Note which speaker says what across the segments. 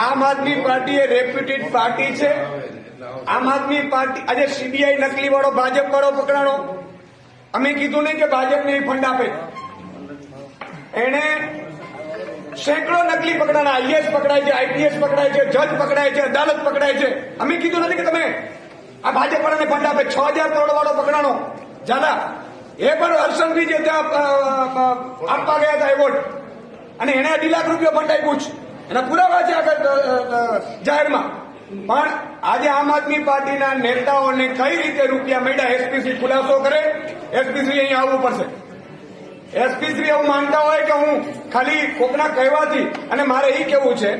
Speaker 1: આમ આદમી પાર્ટી એ reputed party છે. આમ આદમી પાર્ટી આજે સીબીઆઈ નકલી વાળો ભાજપ વાળો પકડાણો. અમે કીધું નહીં કે ભાજપને ફંડ આપે. એને સેંકડો નકલી પકડાના આઈએસ પકડાય છે, આઈપીએસ પકડાય છે, જજ પકડાય છે, અદાલત પકડાય છે. અમે કીધું નથી કે તમે આ ભાજપ વાળાને ફંડ આપે. છ હજાર કરોડ વાળો પકડાણો. ઝાલા એ પણ હર્ષંભી જે આપવા ગયા હતા એવોર્ડ અને એને અઢી લાખ રૂપિયા ફંડ આપ્યું છે એના પુરાવા છે આગળ જાહેરમાં. પણ આજે આમ આદમી પાર્ટીના નેતાઓને કઈ રીતે રૂપિયા મળ્યા, એસપીસી ખુલાસો કરે, એસપીસી અહીં આવવું પડશે. એસપી શ્રી એવું માનતા હોય કે હું ખાલી કોકના કહેવાથી, અને મારે એ કેવું છે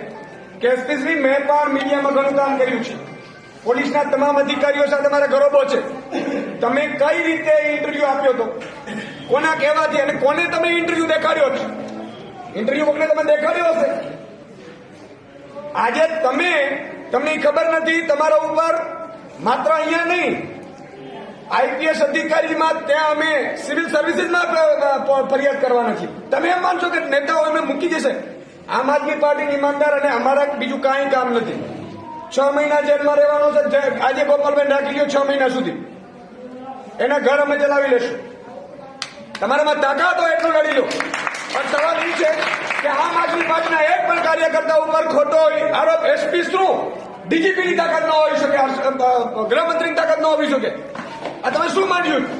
Speaker 1: કે એસપી શ્રી મેં પણ મીડિયામાં ઘણું કામ કર્યું છે. પોલીસના તમામ અધિકારીઓ સાથે મારે ગરોબો છે. તમે કઈ રીતે ઇન્ટરવ્યુ આપ્યો હતો? કોના કહેવાથી અને કોને તમે ઇન્ટરવ્યુ દેખાડ્યો છે ઇન્ટરવ્યુ કોકને તમે દેખાડ્યો હશે? આજે તમે, તમને ખબર નથી, તમારા ઉપર માત્ર અહીંયા નહીં, આઈપીએસ અધિકારીમાં ત્યાં અમે સિવિલ સર્વિસીસમાં ફરિયાદ કરવા નથી તમે એમ માનશો કે નેતાઓ એમને મૂકી દેશે? આમ આદમી પાર્ટીની ઈમાનદાર અને અમારા બીજું કાંઈ કામ નથી. છ મહિના જેલમાં રહેવાનો છે. આજે ગોપાલભાઈ રાખી લ્યો છ મહિના સુધી. એના ઘર અમે ચલાવી લેશું. તમારામાં તાકાત હોય એટલું લડી લો. પણ સવાલ એ છે કે આમ આદમી પાર્ટીના એક પણ કાર્યકર્તા ઉપર ખોટો આરોપ એસપી શું? ડીજીપીની તાકાત ન હોઈ શકે. ગૃહમંત્રીની તાકાત ન હોવી શકે. આ તમે શું માન્યું?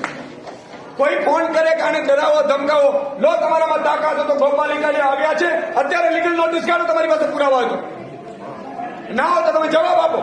Speaker 1: કોઈ ફોન કરે કે આને ડરાવો, ધમકાવો, લો તમારામાં તાકાત હતો તો ગોપાલિકા આવ્યા છે. અત્યારે લીગલ નોટિસ કાઢો, તમારી પાસે પુરાવા હતો ના હોય તો તમે જવાબ આપો.